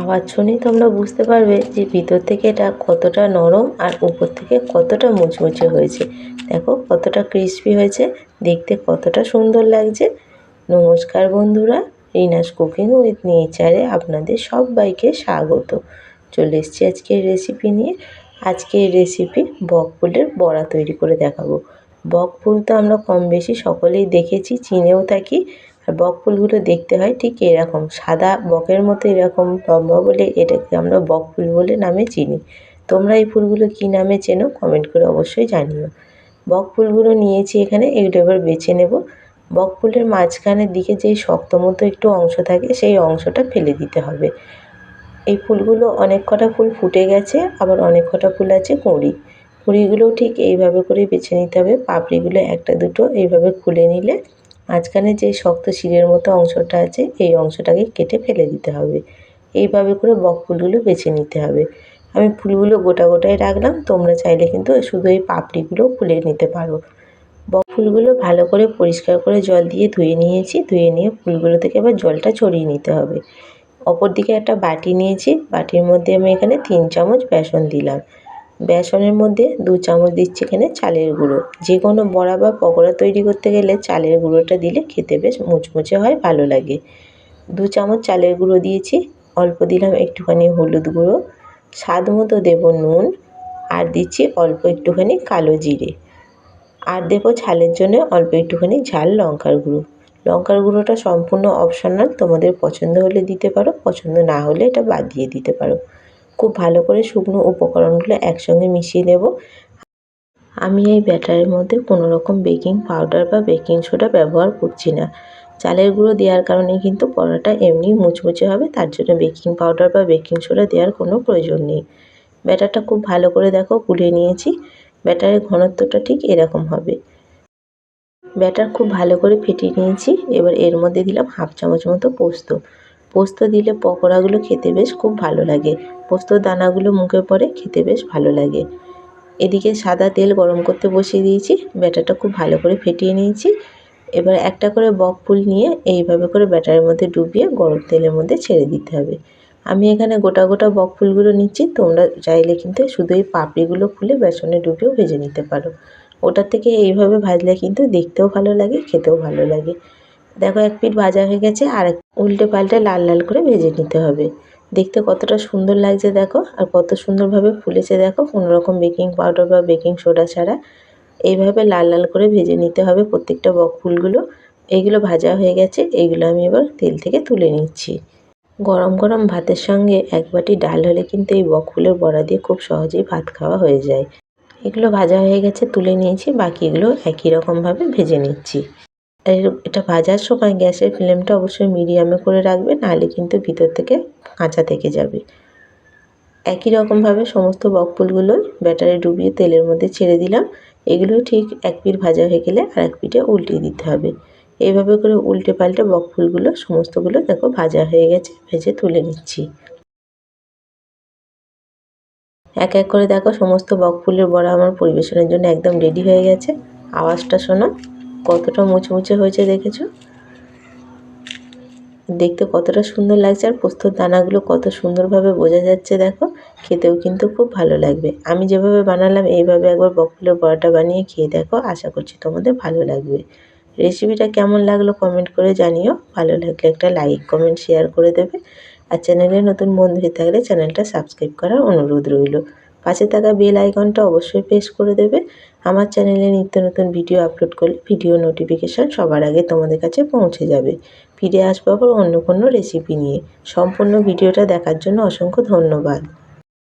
আওয়াজ শুনেই তোমরা বুঝতে পারবে যে ভিতর থেকে এটা কতটা নরম আর উপর থেকে কতটা মুচমুচে হয়েছে। দেখো কতটা ক্রিস্পি হয়েছে, দেখতে কতটা সুন্দর লাগছে। নমস্কার বন্ধুরা, রিনাস কুকিং উইথ নেচারে আপনাদের সবাইকে স্বাগত। চলে এসেছি আজকের রেসিপি নিয়ে। আজকের রেসিপি বক ফুলের বড়া তৈরি করে দেখাবো। বক ফুল তো আমরা কম বেশি সকলেই দেখেছি, চিনেও থাকি। আর বক ফুলগুলো দেখতে হয় ঠিক এরকম। সাদা বকের মতো এরকম লম্বা বলে এটাকে আমরা বক ফুল বলে নামে চিনি। তোমরা এই ফুলগুলো কী নামে চেনো কমেন্ট করে অবশ্যই জানিও। বক ফুলগুলো নিয়েছি এখানে, এগুলো এবার বেছে নেব। বক ফুলের মাঝখানের দিকে যেই শক্ত মতো একটু অংশ থাকে, সেই অংশটা ফেলে দিতে হবে। এই ফুলগুলো অনেক কটা ফুল ফুটে গেছে, আবার অনেক কটা ফুল আছে কুঁড়ি। কুঁড়িগুলোও ঠিক এইভাবে করে বেছে নিতে হবে। পাপড়িগুলো একটা দুটো এইভাবে খুলে নিলে মাঝখানে যে শক্ত শিরের মতো অংশটা আছে, এই অংশটাকে কেটে ফেলে দিতে হবে। এইভাবে করে বক ফুলগুলো বেছে নিতে হবে। আমি ফুলগুলো গোটা গোটাই রাখলাম, তোমরা চাইলে কিন্তু শুধু এই পাপড়িগুলোও খুলে নিতে পারো। বক ফুলগুলো ভালো করে পরিষ্কার করে জল দিয়ে ধুয়ে নিয়েছি, ধুয়ে নিয়ে ফুলগুলো থেকে আবার জলটা ছড়িয়ে নিতে হবে। অপর দিকে একটা বাটি নিয়েছি, বাটির মধ্যে আমি এখানে তিন চামচ বেসন দিলাম। বেসনের মধ্যে দু চামচ দিচ্ছি এখানে চালের গুঁড়ো। যে কোনো বড়া বা পকোড়া তৈরি করতে গেলে চালের গুঁড়োটা দিলে খেতে বেশ মুচমুচে হয়, ভালো লাগে। দু চামচ চালের গুঁড়ো দিয়েছি, অল্প দিলাম একটুখানি হলুদ গুঁড়ো, স্বাদ মতো দেবো নুন, আর দিচ্ছি অল্প একটুখানি কালো জিরে। আর দেবো ঝালের জন্য অল্প একটুখানি ঝাল লঙ্কার গুঁড়ো। লঙ্কার গুঁড়োটা সম্পূর্ণ অপশনাল তোমাদের পছন্দ হলে দিতে পারো, পছন্দ না হলে এটা বাদ দিয়ে দিতে পারো। খুব ভালো করে শুকনো উপকরণগুলো একসঙ্গে মিশিয়ে নেব আমি এই ব্যাটারের মধ্যে কোনো রকম বেকিং পাউডার বা বেকিং সোডা ব্যবহার করছি না। চালের গুঁড়ো দেওয়ার কারণে কিন্তু পরোটা এমনি মুচমুচে হবে, তার জন্য বেকিং পাউডার বা বেকিং সোডা দেওয়ার কোনো প্রয়োজন নেই। ব্যাটারটা খুব ভালো করে দেখো, গুলে নিয়েছি। ব্যাটারের ঘনত্বটা ঠিক এরকম হবে। ব্যাটার খুব ভালো করে ফেটিয়ে নিয়েছি। এবার এর মধ্যে দিলাম হাফ চামচ মতো পোস্ত। পোস্ত দিলে পকোড়াগুলো খেতে বেশ খুব ভালো লাগে। পোস্তর দানাগুলো মুখে পড়ে খেতে বেশ ভালো লাগে। এদিকে সাদা তেল গরম করতে বসিয়ে দিয়েছি, ব্যাটারটা খুব ভালো করে ফেটিয়ে নিয়েছি। এবার একটা করে বক ফুল নিয়ে এইভাবে করে ব্যাটারের মধ্যে ডুবিয়ে গরম তেলের মধ্যে ছেড়ে দিতে হবে। আমি এখানে গোটা গোটা বক ফুলগুলো নিচ্ছি, তোমরা চাইলে কিন্তু শুধু এই পাপড়িগুলো খুলে বেসনে ডুবিয়েও ভেজে নিতে পারো। ওটার থেকে এইভাবে ভাজলে কিন্তু দেখতেও ভালো লাগে, খেতেও ভালো লাগে। দেখো, এক পিঠ ভাজা হয়ে গেছে, আর উল্টে পাল্টে লাল লাল করে ভেজে নিতে হবে। দেখতে কতটা সুন্দর লাগছে দেখো, আর কত সুন্দরভাবে ফুলেছে দেখো, কোনো রকম বেকিং পাউডার বা বেকিং সোডা ছাড়া। এইভাবে লাল লাল করে ভেজে নিতে হবে প্রত্যেকটা বক ফুলগুলো। এইগুলো ভাজা হয়ে গেছে এইগুলো আমি এবার তেল থেকে তুলে নিচ্ছি। গরম গরম ভাতের সঙ্গে এক বাটি ডাল হলে কিন্তু এই বক ফুলের বড়া দিয়ে খুব সহজেই ভাত খাওয়া হয়ে যায়। এগুলো ভাজা হয়ে গেছে, তুলে নিয়েছি, বাকিগুলো একই রকমভাবে ভেজে নিচ্ছি। এটা ভাজার সময় গ্যাসের ফ্লেমটা অবশ্যই মিডিয়ামে করে রাখবে, নাহলে কিন্তু ভিতর থেকে কাঁচা থেকে যাবে। একই রকমভাবে সমস্ত বকফুলগুলোই ব্যাটারে ডুবিয়ে তেলের মধ্যে ছেড়ে দিলাম। এগুলো ঠিক এক পিঠ ভাজা হয়ে গেলে আর এক পিঠে উল্টিয়ে দিতে হবে। এইভাবে করে উল্টে পাল্টে বকফুলগুলো সমস্তগুলো দেখো ভাজা হয়ে গেছে, ভেজে তুলে নিচ্ছি। এক এক করে দেখো সমস্ত বকফুলের বড়া আমার পরিবেশনের জন্য একদম রেডি হয়ে গেছে। আওয়াজটা শোনো। কতটা মুচমুচে হয়েছে দেখেছ? দেখতে কতটা সুন্দর লাগছে আর পোস্তর দানাগুলো কত সুন্দরভাবে বোঝা যাচ্ছে দেখো। খেতেও কিন্তু খুব ভালো লাগবে। আমি যেভাবে বানালাম, এইভাবে একবার বকফুলের বড়াটা বানিয়ে খেয়ে দেখো, আশা করছি তোমাদের ভালো লাগবে। রেসিপিটা কেমন লাগল কমেন্ট করে জানিও। ভালো লাগলে একটা লাইক, কমেন্ট, শেয়ার করে দেবে। আর চ্যানেলে নতুন বন্ধু থাকলে চ্যানেলটা সাবস্ক্রাইব করার অনুরোধ রইল। পাশে থাকা বেল আইকনটা অবশ্যই প্রেস করে দেবে। আমার চ্যানেলে নিত্য নতুন ভিডিও আপলোড করলে ভিডিও নোটিফিকেশান সবার আগে তোমাদের কাছে পৌঁছে যাবে। ফিরে আসব আবার অন্য কোনো রেসিপি নিয়ে। সম্পূর্ণ ভিডিওটা দেখার জন্য অসংখ্য ধন্যবাদ।